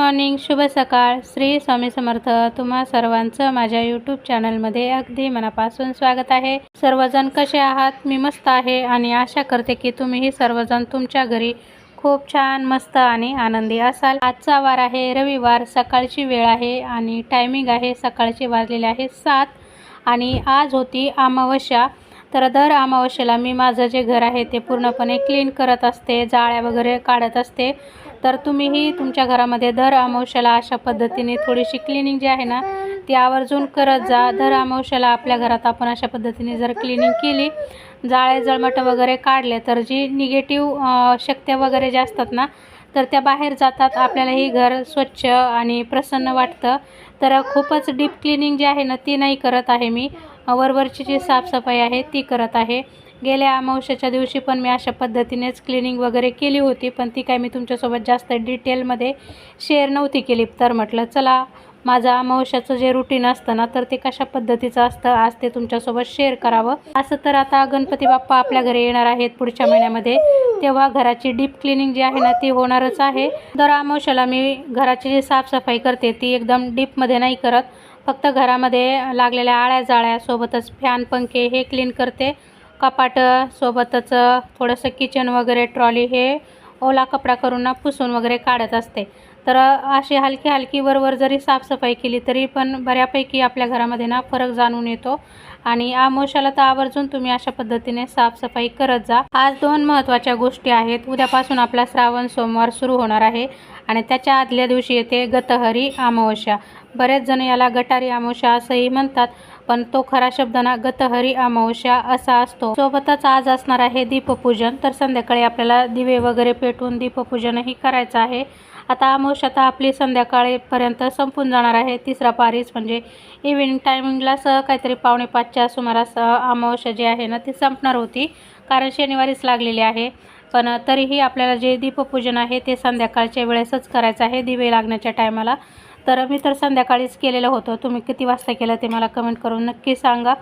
Morning शुभ सकाळ. श्री स्वामी समर्थ तुम्हा सर्वांचं माझ्या यूट्यूब चॅनलमध्ये अगदी मनापासून स्वागत आहे. सर्वजण कसे आहात? मी मस्त आहे आणि आशा करते की तुम्हीही सर्वजण तुमच्या घरी खूप छान मस्त आणि आनंदी असाल. आजचा वार आहे रविवार सकाळची वेळ आहे आणि टायमिंग आहे सकाळचे वाजलेले आहे सात आणि आज होती अमावस्या. तर दर अमावस्येला मी माझं जे घर आहे ते पूर्णपणे क्लीन करत असते जाळ्या वगैरे काढत असते. तर तुम्हीही तुमच्या घरामध्ये दर अमावश्याला अशा पद्धतीने थोडीशी क्लिनिंग जी आहे ना ती आवर्जून करत जा. दर अमावश्याला आपल्या घरात आपण अशा पद्धतीने जर क्लिनिंग केली जाळे जळमटं वगैरे काढले तर जी निगेटिव्ह शक्त्या वगैरे ज्या असतात ना तर त्या बाहेर जातात. आपल्यालाही घर स्वच्छ आणि प्रसन्न वाटतं. तर खूपच डीप क्लिनिंग जी आहे ना ती नाही करत आहे मी. वरवरची जी साफसफाई आहे ती करत आहे. गेल्या अमावस्याच्या दिवशी पण मी अशा पद्धतीनेच क्लिनिंग वगैरे केली होती पण ती काय मी तुमच्यासोबत जास्त डिटेलमध्ये शेअर नव्हती केली. तर म्हटलं चला माझं अमावस्याचं जे रुटीन असतं ना तर ते कशा पद्धतीचं असतं आज ते तुमच्यासोबत शेअर करावं. असं तर आता गणपती बाप्पा आपल्या घरी येणार आहेत पुढच्या महिन्यामध्ये. तेव्हा घराची डीप क्लिनिंग जी आहे ना ती होणारच आहे. दर अमावस्याला मी घराची जी साफसफाई करते ती एकदम डीपमध्ये नाही करत. फक्त घरामध्ये लागलेल्या आळ्या जाळ्या सोबतच फॅन पंखे हे क्लीन करते. कपाट सोबतच थोडंसं किचन वगैरे ट्रॉली हे ओला कपडा करून ना पुसून वगैरे काढत असते. तर अशी हलकी हलकी वरवर जरी साफसफाई केली तरी पण बऱ्यापैकी आपल्या घरामध्ये ना फरक जाणून येतो. आणि आमोशाला तर आवर्जून तुम्ही अशा पद्धतीने साफसफाई करत जा. आज दोन महत्त्वाच्या गोष्टी आहेत. उद्यापासून आपला श्रावण सोमवार सुरू होणार आहे. आणि त्याच्या आदल्या दिवशी येते गतहरी अमावस्या बरेच जण याला गटारी अमावस्या असंही म्हणतात. पण तो खरा शब्द ना गतहरी अमावस्या असा असतो. सोबतच आज असणार आहे दीपपूजन. तर संध्याकाळी आपल्याला दिवे वगैरे पेटवून दीपपूजनही करायचं आहे. आता अमावस्या तर आपली संध्याकाळीपर्यंत संपून जाणार आहे. तिसरा पारीस म्हणजे इव्हिनिंग टायमिंगलाच काहीतरी पावणे पाचच्या सुमारास अमावस्या जी आहे ना ती संपणार होती. कारण शनिवारीच लागलेली आहे. पण तरीही आपल्याला जे दीपपूजन आहे ते संध्याकाळच्या वेळेसच करायचं आहे. दिवे लागण्याच्या टायमाला तर मी तर संध्याकाळीच केलेलं होतं. तुम्ही किती वाजता केलं ते मला कमेंट करून नक्की सांगा.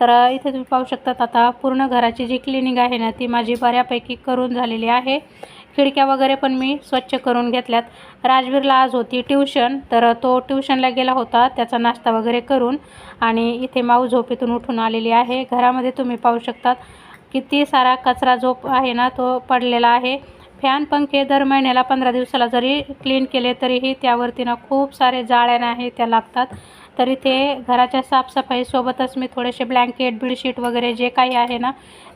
तर इथे तुम्ही पाहू शकतात आता पूर्ण घराची जी क्लिनिंग आहे ना ती माझी बऱ्यापैकी करून झालेली आहे. खिडक्या वगैरे पण मी स्वच्छ करून घेतल्यात. राजवीरला आज होती ट्युशन तर तो ट्युशनला गेला होता. त्याचा नाश्ता वगैरे करून आणि इथे माऊ झोपेतून उठून आलेली आहे. घरामध्ये तुम्ही पाहू शकतात किती सारा कचरा जो आहे ना तो पडलेला आहे. फॅन पंखे दर महिन्याला पंधरा दिवसाला जरी क्लीन केले तरीही त्यावरती ना खूप सारे जाळ्याने आहे त्या लागतात. तरी ते घराच्या साफसफाईसोबतच मी थोडेसे ब्लँकेट बेडशीट वगैरे जे काही आहे ना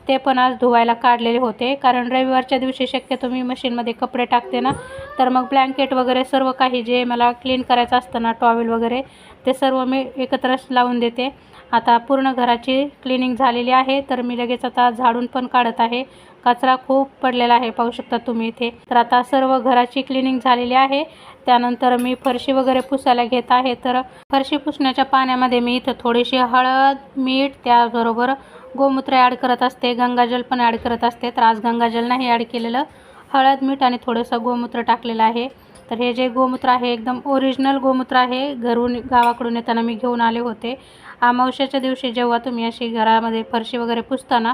ते पण आज धुवायला काढलेले होते. कारण रविवारच्या दिवशी शक्यतो मी मशीनमध्ये कपडे टाकते ना तर मग ब्लँकेट वगैरे सर्व काही जे मला क्लीन करायचं असतं ना टॉवेल वगैरे ते सर्व मी एकत्रच लावून देते. आता पूर्ण घराची क्लिनिंग झालेली आहे. तर मी लगेच आता झाडून पण काढत आहे. कचरा खूप पडलेला आहे पाहू शकता तुम्ही इथे. तर आता सर्व घराची क्लिनिंग झालेली आहे. त्यानंतर मी फरशी वगैरे पुसायला घेत आहे. तर फरशी पुसण्याच्या पाण्यामध्ये मी इथं थोडीशी हळद मीठ त्याचबरोबर गोमूत्र ॲड करत असते. गंगाजल पण ॲड करत असते. तर आज गंगाजल नाही ॲड केलेलं हळद मीठ आणि थोडंसं गोमूत्र टाकलेलं आहे. तर हे जे गोमूत्र आहे एकदम ओरिजिनल गोमूत्र आहे. घरून गावाकडून येताना मी घेऊन आले होते. अमावस्याच्या दिवशी जेव्हा तुम्ही अशी घरामध्ये फरशी वगैरे पुसताना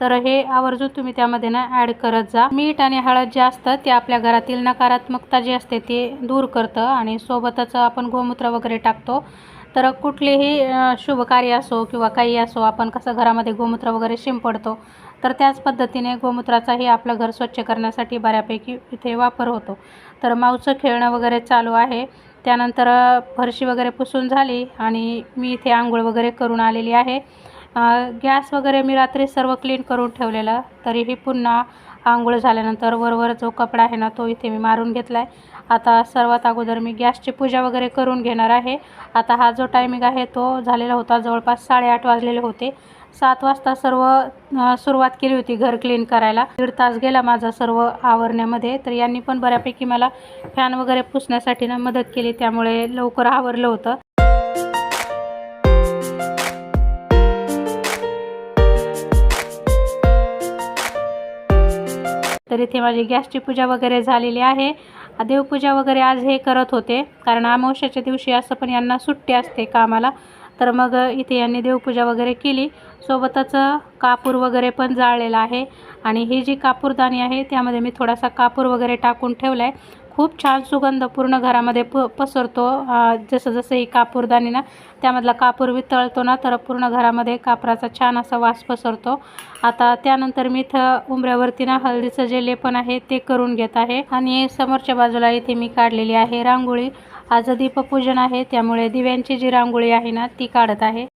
तर हे आवर्जून तुम्ही त्यामध्ये ना ॲड करत जा. मीठ आणि हळद जे असतं ते आपल्या घरातील नकारात्मकता जी असते ते दूर करतं आणि सोबतच आपण गोमूत्र वगैरे टाकतो. तर कुठलेही शुभ कार्य असो किंवा काही असो आपण कसं घरामध्ये गोमूत्र वगैरे शिंपडतो तर त्याच पद्धतीने गोमूत्राचाही आपलं घर स्वच्छ करण्यासाठी बऱ्यापैकी इथे वापर होतो. तर माऊचं खेळणं वगैरे चालू आहे. त्यानंतर फरशी वगैरे पुसून झाली आणि मी इथे आंघोळ वगैरे करून आलेली आहे. गॅस वगैरे मी रात्री सर्व क्लीन करून ठेवलेलं तरीही पुन्हा आंघोळ झाल्यानंतर वरवर जो कपडा आहे ना तो इथे मी मारून घेतला आहे आता सर्वात अगोदर मी गॅसची पूजा वगैरे करून घेणार आहे. आता हा जो टायमिंग आहे तो झालेला होता जवळपास साडेआठ वाजलेले होते. सात वाजता सर्व सुरुवात केली होती घर क्लीन करायला. दीड तास गेला माझा सर्व आवरण्यामध्ये. तर यांनी पण बऱ्यापैकी मला फॅन वगैरे पुसण्यासाठी ना मदत केली. त्यामुळे लवकर आवरलं होतं. तर इथे माझी गॅसची पूजा वगैरे झालेली आहे. देवपूजा वगैरे आज हे करत होते. कारण अमावस्याच्या दिवशी असं पण यांना सुट्टी असते कामाला. तर मग इथे यांनी देवपूजा वगैरे केली. सोबतच कापूर वगैरे पण जाळलेला आहे. आणि ही जी कापूरदाणी आहे त्यामध्ये मी थोडासा कापूर वगैरे टाकून ठेवला आहे खूप छान सुगंध पूर्ण घरामध्ये प पसरतो. जसं जसं ही कापूरदाणी ना त्यामधला कापूर वितळतो ना तर पूर्ण घरामध्ये कापराचा छान असा वास पसरतो. आता त्यानंतर मी इथं उंबऱ्यावरती ना हळदीचं जे लेपन आहे ते करून घेत आहे. आणि समोरच्या बाजूला इथे मी काढलेली आहे रांगोळी. आज दीपपूजन आहे त्यामुळे दिव्यांची जी रांगोळी आहे ना ती काढत आहे.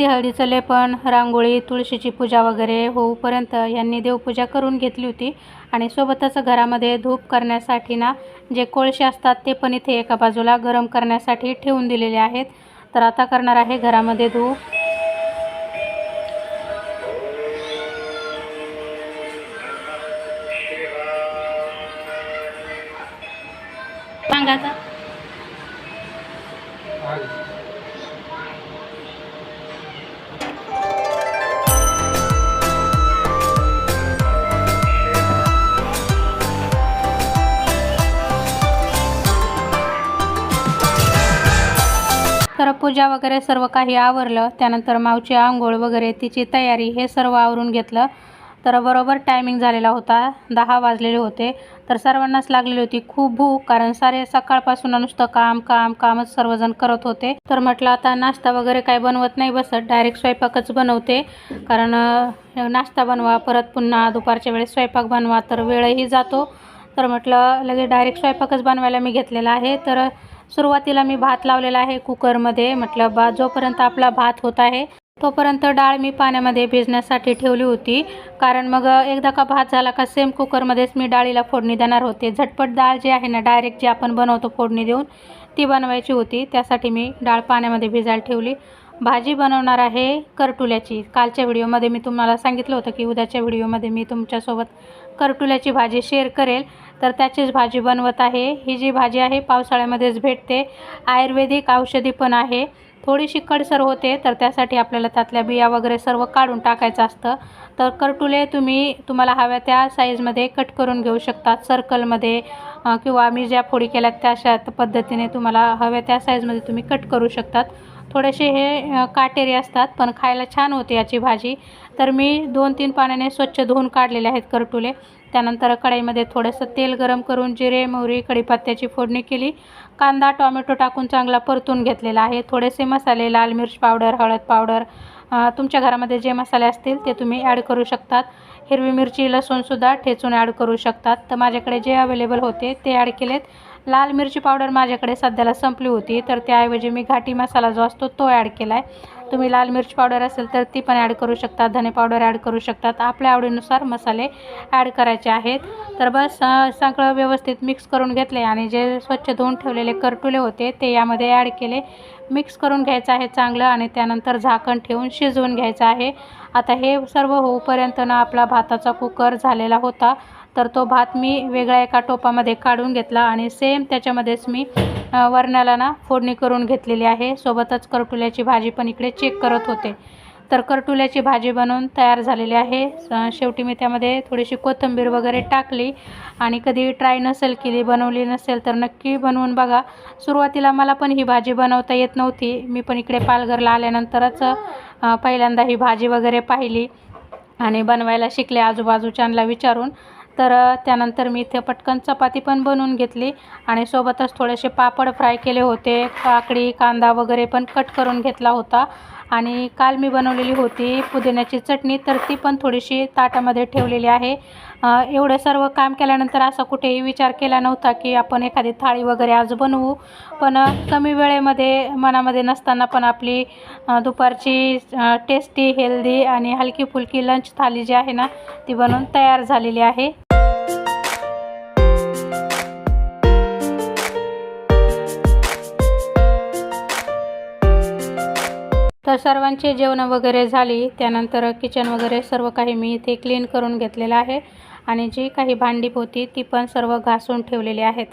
उंबऱ्यावरती हळदीचं लेपन रांगोळी तुळशीची पूजा वगैरे होऊपर्यंत यांनी देवपूजा करून घेतली होती. आणि सोबतच घरामध्ये धूप करण्यासाठी ना जे कोळसे असतात ते पण इथे एका बाजूला गरम करण्यासाठी ठेवून दिलेले आहेत. तर आता करणार आहे घरामध्ये धूप. सांगायचा तर पूजा वगैरे सर्व काही आवरलं त्यानंतर मावची आंघोळ वगैरे तिची तयारी हे सर्व आवरून घेतलं. तर बरोबर टायमिंग झालेला होता दहा वाजलेले होते. तर सर्वांनाच लागलेली होती खूप भूक कारण सारे सकाळपासून नुसतं काम काम कामच सर्वजण करत होते. तर म्हटलं आता नाश्ता वगैरे काय बनवत नाही बसत डायरेक्ट स्वयंपाकच बनवते. कारण नाश्ता बनवा परत पुन्हा दुपारच्या वेळेस स्वयंपाक बनवा तर वेळही जातो. तर म्हटलं लगेच डायरेक्ट स्वयंपाकच बनवायला मी घेतलेला आहे. तर सुरुवातीला मी भात लावलेला आहे कुकरमध्ये. म्हटलं बा जोपर्यंत आपला भात होत आहे तोपर्यंत डाळ मी पाण्यामध्ये भिजण्यासाठी ठेवली होती. कारण मग एकदा का भात झाला का सेम कुकरमध्येच मी डाळीला फोडणी देणार होते. झटपट डाळ जी आहे ना डायरेक्ट जी आपण बनवतो फोडणी देऊन ती बनवायची होती. त्यासाठी मी डाळ पाण्यामध्ये भिजायला ठेवली. भाजी बनवणार आहे करटुल्याची. कालच्या व्हिडिओमध्ये मी तुम्हाला सांगितलं होतं की उद्याच्या व्हिडिओमध्ये मी तुमच्यासोबत करटुल्याची भाजी शेअर करेल. तर त्याचीच भाजी बनवत आहे. ही जी भाजी आहे पावसाळ्यामध्येच भेटते. आयुर्वेदिक औषधी पण आहे. थोडीशी कडसर होते तर त्यासाठी आपल्याला त्यातल्या बिया वगैरे सर्व काढून टाकायचं असतं. तर करटुले तुम्ही तुम्हाला हव्या त्या साईजमध्ये कट करून घेऊ शकतात सर्कलमध्ये किंवा आम्ही ज्या फोडी केल्यात त्याशा पद्धतीने तुम्हाला हव्या त्या साईजमध्ये तुम्ही कट करू शकतात. थोडेसे हे काटेरी असतात पण खायला छान होते याची भाजी. तर मी दोन तीन पाण्याने स्वच्छ धुवून काढलेले आहेत करटुले. त्यानंतर कढईमध्ये थोडंसं तेल गरम करून जिरे मोहरी कढीपत्त्याची फोडणी केली. कांदा टोमॅटो टाकून चांगला परतून घेतलेला आहे. थोडेसे मसाले लाल मिर्च पावडर हळद पावडर तुमच्या घरामध्ये जे मसाले असतील ते तुम्ही ॲड करू शकतात. हिरवी मिरची लसूणसुद्धा ठेचून ॲड करू शकतात. तर माझ्याकडे जे अवेलेबल होते ते ॲड केलेत. लाल मिरची पावडर माझ्याकडे सध्याला संपली होती तर त्याऐवजी मी घाटी मसाला जो असतो तो ॲड केला आहे तुम्ही लाल मिरची पावडर असेल तर ती पण ॲड करू शकता धने पावडर ॲड करू शकतात. आपल्या आवडीनुसार मसाले ॲड करायचे आहेत. तर बस सगळं व्यवस्थित मिक्स करून घेतले आणि जे स्वच्छ धुवून ठेवलेले करटुले होते ते यामध्ये ॲड केले. मिक्स करून घ्यायचं आहे चांगलं आणि त्यानंतर झाकण ठेवून शिजवून घ्यायचं आहे. आता हे सर्व होऊपर्यंत ना आपला भाताचा कुकर झालेला होता. तर तो भात मी वेगळ्या एका टोपामध्ये काढून घेतला आणि सेम त्याच्यामध्येच मी वरणाला ना फोडणी करून घेतलेली आहे. सोबतच करटुल्याची भाजी पण इकडे चेक करत होते. तर करटुल्याची भाजी बनवून तयार झालेली आहे. स- शेवटी मी त्यामध्ये थोडीशी कोथिंबीर वगैरे टाकली आणि कधी ट्राय नसेल केली बनवली नसेल तर नक्की बनवून बघा. सुरुवातीला मला पण ही भाजी बनवता येत नव्हती. मी पण इकडे पालघरला आल्यानंतरच पहिल्यांदा ही भाजी वगैरे पाहिली आणि बनवायला शिकले आजूबाजूच्यांना विचारून. तर त्यानंतर मी इथे पटकन चपाती पण बनवून घेतली आणि सोबतच थोडेसे पापड फ्राय केले होते. काकडी कांदा वगैरे पण कट करून घेतला होता. आणि काल मी बनवलेली होती पुदिन्याची चटणी तर ती पण थोडीशी ताटामध्ये ठेवलेली आहे. एवढं सर्व काम केल्यानंतर असा कुठेही विचार केला नव्हता की आपण एखादी थाळी वगैरे आज बनवू. पण कमी वेळेमध्ये मनामध्ये नसताना पण आपली दुपारची टेस्टी हेल्दी आणि हलकी फुलकी लंच थाली जी आहे ना ती बनवून तयार झालेली आहे. तर सर्वांची जेवणं वगैरे झाली. त्यानंतर किचन वगैरे सर्व काही मी इथे क्लीन करून घेतलेलं आहे. आणि जी काही भांडी होती ती पण सर्व घासून ठेवलेली आहेत.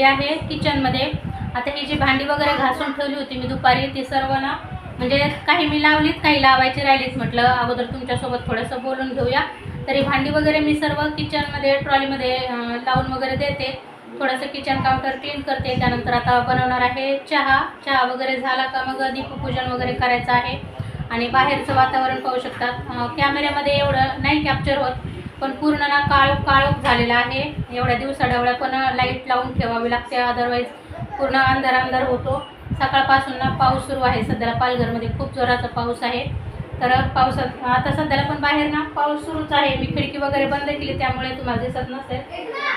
ही आहे किचनमध्ये आता ही जी भांडी वगैरे घासून ठेवली होती मी दुपारी ती सर्व ना म्हणजे काही मी लावलीत काही लावायची राहिलीच म्हटलं. अगोदर तुमच्यासोबत थोडंसं बोलून घेऊया. तरी भांडी वगैरे मी सर्व किचनमध्ये ट्रॉलीमध्ये लावून वगैरे देते. थोडंसं किचन काउंटर क्लीन करते. त्यानंतर आता बनवणार आहे चहा. चहा वगैरे झाला का मग दीपपूजन वगैरे करायचं आहे. आणि बाहेरचं वातावरण पाहू शकतात कॅमेऱ्यामध्ये एवढं नाही कॅप्चर होत. पण पूर्ण ना काळ काळ झालेला आहे. एवढ्या दिवसाढवळ्या पण लाइट लावून ठेवावी लागते. अदरवाईज पूर्ण अंधार अंधार होतो. सकाळपासून ना पाऊस सुरू आहे. सध्याला पालघरमध्ये खूप जोराचा पाऊस आहे. तर पावसात आता सध्याला पण बाहेर ना पाऊस सुरूच आहे. मी खिडकी वगैरे बंद केली त्यामुळे तुम्हाला दिसत नसेल.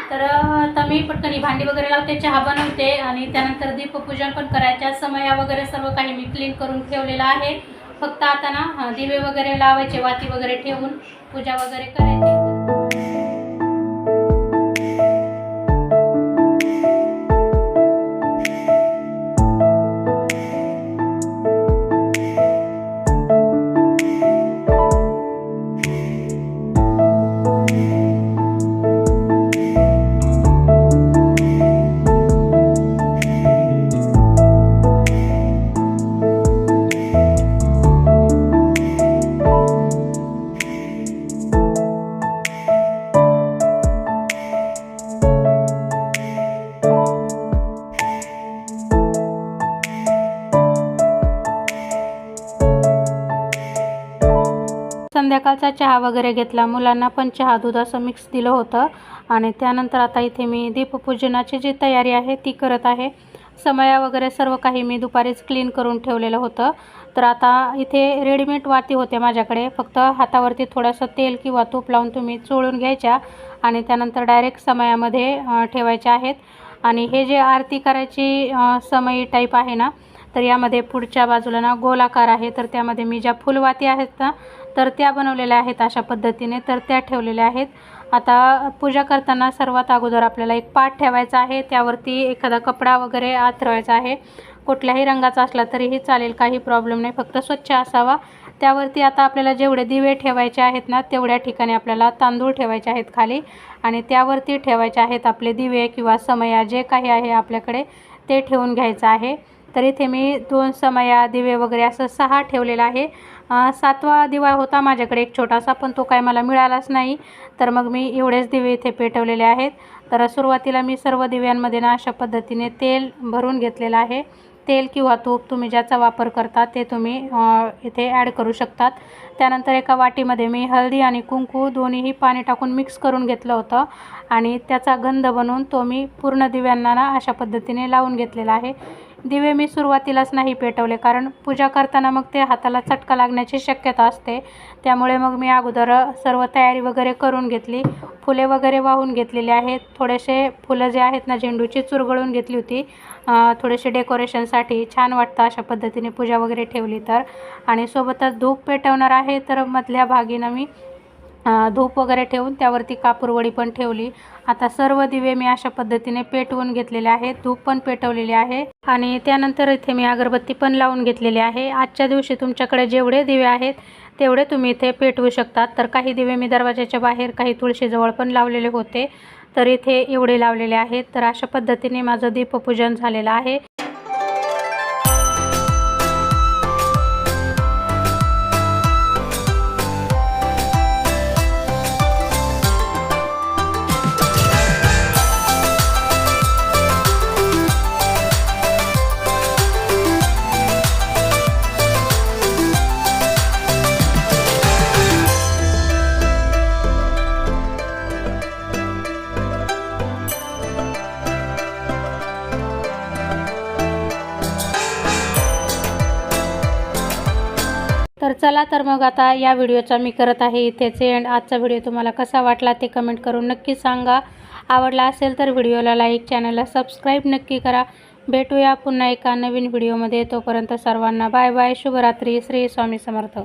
तर आता मी पटकन भांडी वगैरे लावते चहा बनवते आणि त्यानंतर दीपपूजन पण करायच्या. समया वगैरे सर्व काही मी क्लीन करून ठेवलेलं आहे. फक्त आता ना दिवे वगैरे लावायचे वाती वगैरे ठेवून पूजा वगैरे करायची. संध्याकाळचा चहा वगैरे घेतला. मुलांना पण चहा दूध असं मिक्स दिलं होतं. आणि त्यानंतर आता इथे मी दीपपूजनाची जी तयारी आहे ती करत आहे. समया वगैरे सर्व काही मी दुपारीच क्लीन करून ठेवलेलं होतं. तर आता इथे रेडीमेड वाती होते माझ्याकडे. फक्त हातावरती थोडंसं तेल किंवा तूप लावून तुम्ही चोळून घ्यायच्या आणि त्यानंतर डायरेक्ट समयामध्ये ठेवायच्या आहेत. आणि हे जे आरती करायची समयी समई टाईप आहे ना तर यामध्ये पुढच्या बाजूला ना गोलाकार आहे तर त्यामध्ये मी ज्या फुलवाती आहेत ना तर त्या बनवलेल्या आहेत अशा पद्धतीने तर त्या ठेवलेल्या आहेत. आता पूजा करताना सर्वात अगोदर आपल्याला एक पाट ठेवायचा आहे त्यावरती एखादा कपडा वगैरे आथरवायचा आहे. कुठल्याही रंगाचा असला तरीही चालेल काही प्रॉब्लेम नाही फक्त स्वच्छ असावा. त्यावरती आता आपल्याला जेवढे दिवे ठेवायचे आहेत ना तेवढ्या ठिकाणी आपल्याला तांदूळ ठेवायचे आहेत खाली. आणि त्यावरती ठेवायचे आहेत आपले दिवे किंवा समया जे काही आहे आपल्याकडे ते ठेवून घ्यायचं आहे. तर इथे मी दोन समया दिवे वगैरे असं सहा ठेवलेलं आहे. सातवा दिवा होता माझ्याकडे एक छोटासा पण तो काय मला मिळालाच नाही. तर मग मी एवढेच दिवे इथे पेटवलेले आहेत. तर सुरुवातीला मी सर्व दिव्यांमध्ये ना अशा पद्धतीने तेल भरून घेतलेलं आहे. तेल किंवा तूप तुम्ही ज्याचा वापर करता ते तुम्ही इथे ॲड करू शकतात. त्यानंतर एका वाटीमध्ये मी हळदी आणि कुंकू दोन्हीही पाणी टाकून मिक्स करून घेतलं होतं आणि त्याचा गंध बनवून तो मी पूर्ण दिव्यांना ना अशा पद्धतीने लावून घेतलेला आहे. दिवे मी सुरुवातीलाच नाही पेटवले कारण पूजा करताना मग ते हाताला चटका लागण्याची शक्यता असते. त्यामुळे मग मी अगोदर सर्व तयारी वगैरे करून घेतली. फुले वगैरे वाहून घेतलेली आहेत. थोडेसे फुलं जे आहेत ना झेंडूची चुरगळून घेतली होती. थोडेसे डेकोरेशनसाठी छान वाटतं अशा पद्धतीने पूजा वगैरे ठेवली तर. आणि सोबतच धूप पेटवणार आहे तर मधल्या भागीनं मी धूप वगैरे ठेवून त्यावरती कापूरवडी पण ठेवली. आता सर्व दिवे मी अशा पद्धतीने पेटवून घेतलेले आहेत. धूप पण पेटवलेले आहे. आणि त्यानंतर इथे मी अगरबत्ती पण लावून घेतलेली आहे. आजच्या दिवशी तुमच्याकडे जेवढे दिवे आहेत तेवढे तुम्ही इथे पेटवू शकतात. तर काही दिवे मी दरवाजाच्या बाहेर काही तुळशीजवळ पण लावलेले होते. तर इथे एवढे लावलेले आहेत. तर अशा पद्धतीने माझं दीपपूजन झालेलं आहे. चला तर मग आता या व्हिडिओचा मी करत आहे इथेच एंड आजचा व्हिडिओ तुम्हाला कसा वाटला ते कमेंट करून नक्की सांगा. आवडला असेल तर व्हिडिओला लाईक चॅनलला सबस्क्राईब नक्की करा. भेटूया पुन्हा एका नवीन व्हिडिओमध्ये. तोपर्यंत सर्वांना बाय बाय शुभरात्री. श्री स्वामी समर्थ.